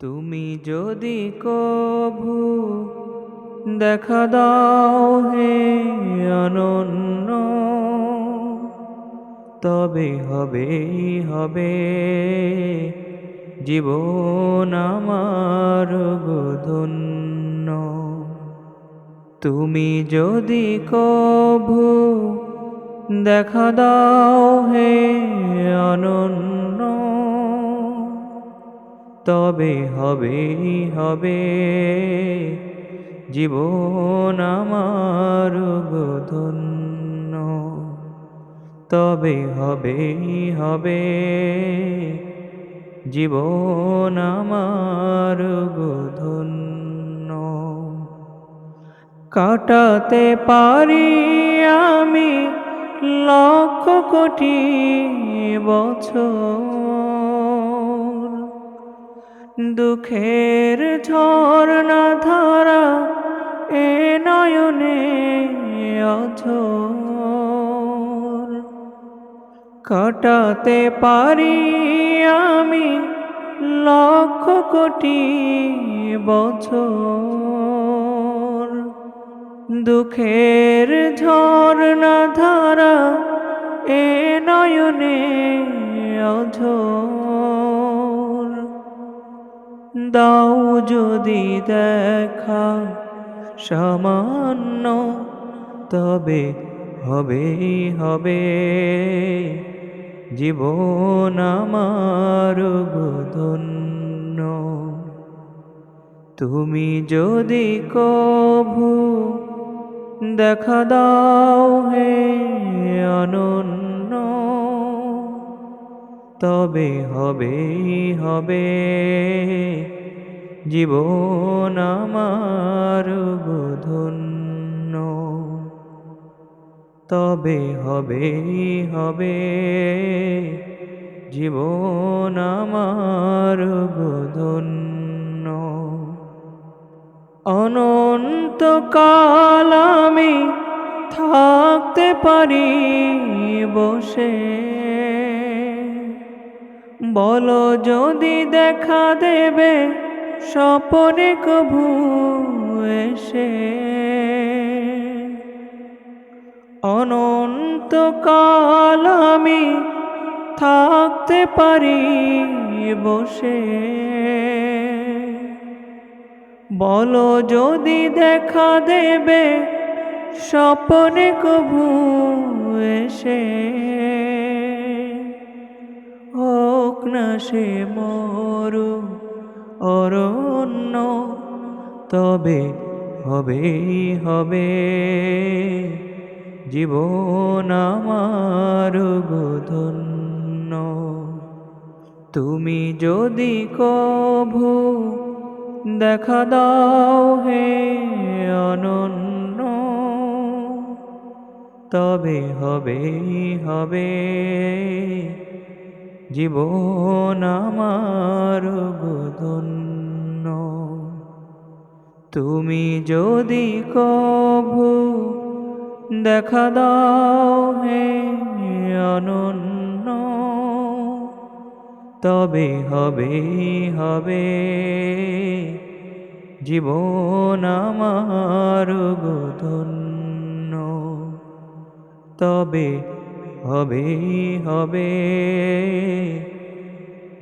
তুমি যদি কভু দেখা দাও হে অনন্য, তবে হবে হবে জীবন আমার ধন্য তুমি যদি কভু দেখা দাও হে অনন্য তবে হবে হবে। জীবন আমার ধন্য তবে হবে হবে। জীবন আমার ধন্য কাটাতে পারি আমি লক্ষ কোটি বছর। দুঃখের ঝর্ণা ধারা এ নয়নে অঝোর। কাটাতে পারি আমি লক্ষ কোটি বছর। দুঃখের ঝর্ণা ধারা এ নয়নে অঝোর। দাও যদি দেখা সামান্য, তবে হবে হবে। জীবন আমার ধন্য তুমি যদি কভু দেখা দাও হে অনন্য তবে হবে হবে। জীবন আমার ধন্য তবে হবে হবে। জীবন আমার ধন্য অনন্তকাল আমি থাকতে পারি বসে। বলো যদি দেখা দেবে, স্বপনে কভু এসে। অনন্তকাল আমি থাকতে পারি বসে। বলো যদি দেখা দেবে, স্বপনে কভু এসে। না সে মরু অরণ্য তবে হবে হবে। জীবন আমার ধন্য তুমি যদি কভু দেখা দাও হে অনন্য, তবে হবে হবে। জীবন আমার ধন্য তুমি যদি কভু দেখা দাও হে অনন্য, তবে হবে হবে। জীবন আমার ধন্য তবে হবে হবে।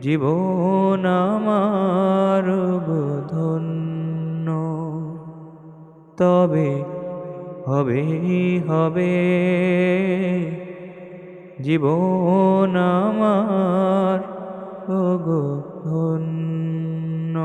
জীবন আমার ধন্য তবে হবে হবে। জীবন আমার ধন্য